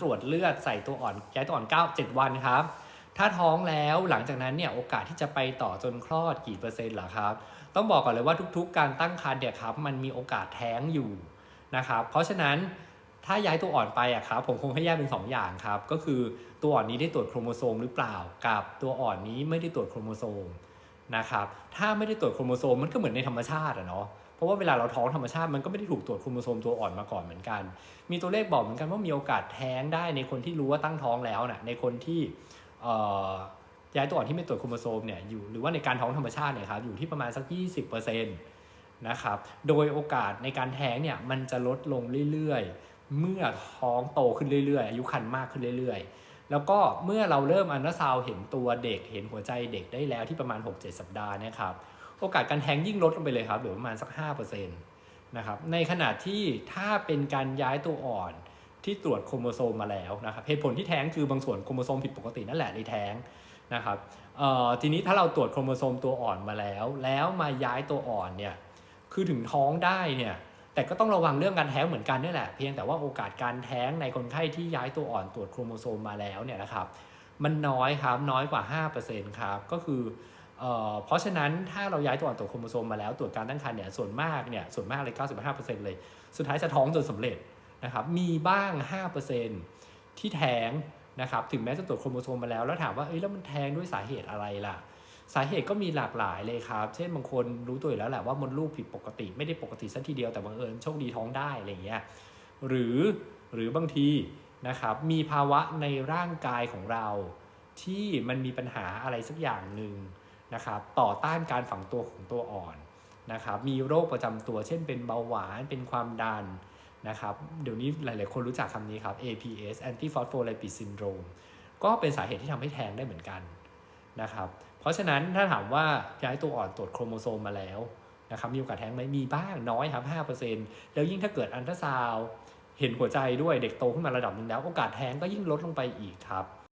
ตรวจเลือดใส่ตัวอ่อนย้ายตัวอ่อน9 7 วันครับ ถ้าท้องแล้วหลังจากนั้นเนี่ยโอกาสที่จะไปต่อจนคลอดกี่เปอร์เซ็นต์เหรอครับ ต้องบอกก่อนเลยว่าทุกๆ การตั้งครรภ์เนี่ยครับมันมีโอกาสแท้งอยู่นะครับเพราะฉะนั้นถ้าย้ายตัวอ่อนไปอะครับผมคงให้แยกเป็นสองอย่างครับ ก็คือตัวอ่อนนี้ได้ตรวจโครโมโซมหรือเปล่ากับตัวอ่อนนี้ไม่ได้ตรวจโครโมโซมนะครับถ้าไม่ได้ตรวจโครโมโซมมันก็เหมือนในธรรมชาติอะเนาะ เพราะว่าเวลาเราท้องธรรมชาติมันก็ไม่ได้ถูกตรวจโครโมโซมตัวอ่อนมาก่อนเหมือนกัน มีตัวเลขบอกเหมือนกันว่ามีโอกาสแท้งได้ในคนที่รู้ว่าตั้งท้องแล้วนะในคนที่ย้ายตัวอ่อนที่ไม่ตรวจโครโมโซมเนี่ยอยู่หรือว่าในการท้องธรรมชาติเนี่ยครับอยู่ที่ประมาณสัก 20%นะครับ โดยโอกาสในการแท้งเนี่ยมันจะลดลงเรื่อยๆ เมื่อท้องโตขึ้นเรื่อยๆ อายุครรภ์มากขึ้นเรื่อยๆ แล้วก็เมื่อเราเริ่มอันตราซาวเห็นตัวเด็กเห็นหัวใจเด็กได้แล้วที่ประมาณ 6-7 สัปดาห์นะครับโอกาสการแท้งยิ่งลดลงไปเลยครับเหลือประมาณสัก5%นะครับในขณะที่ถ้าเป็นการย้ายตัวอ่อนที่ตรวจโครโมโซมมาแล้วนะครับเหตุผลที่แท้งคือบางส่วนโครโมโซมผิดปกตินั่นแหละในแท้งนะครับทีนี้ถ้าเราตรวจโครโมโซมตัวอ่อนมาแล้ว แล้วมาย้ายตัวอ่อนเนี่ยคือถึงท้องได้เนี่ย แต่ก็ต้องระวังเรื่องการแท้งเหมือนกันนี่แหละ เพียงแต่ว่าโอกาสการแท้งในคนไข้ที่ย้ายตัวอ่อนตรวจโครโมโซมมาแล้วเนี่ยนะครับ มันน้อยครับน้อยกว่า 5%ครับก็คือเอ่อเพราะฉะนั้นถ้าเราย้ายตัวอ่อนตรวจโครโมโซมมาแล้วตรวจการตั้งครรภ์เนี่ยส่วนมากเนี่ยส่วนมากเลย 95%เลย สุดท้ายจะท้องจนสำเร็จนะครับมีบ้าง 5%ที่แท้งนะครับถึงแม้จะตรวจโครโมโซมมาแล้วแล้วถามว่าเอ้ยแล้วมันแท้งด้วยสาเหตุอะไรล่ะ สาเหตุก็มีหลากหลายเลยครับ เช่นบางคนรู้ตัวอยู่แล้วแหละว่ามดลูกผิดปกติ ไม่ได้ปกติสัทีเดียวแต่บังเอิญโชคดีท้องได้อะไรอย่างเงี้ยหรือหรือบางทีนะครับมีภาวะในร่างกายของเรา ที่มันมีปัญหาอะไรสักอย่างหนึ่งนะครับต่อต้านการฝังตัวของตัวอ่อนนะครับมีโรคประจำตัวเช่นเป็นเบาหวานเป็นความดันนะครับเดี๋ยวนี้หลาย ๆ คนรู้จักคำนี้ครับ APS anti phospholipid syndrome ก็เป็นสาเหตุที่ทำให้แท้งได้เหมือนกัน นะครับ เพราะฉะนั้นถ้าถามว่าย้ายตัวอ่อนตรวจโครโมโซมมาแล้วนะครับมีโอกาสแท้งไหมมีบ้างน้อยครับ5%แล้วยิ่งถ้าเกิดอันตราซาวเห็นหัวใจด้วยเด็กโตขึ้นมาระดับหนึ่งแล้ว โอกาสแท้งก็ยิ่งลดลงไปอีกครับ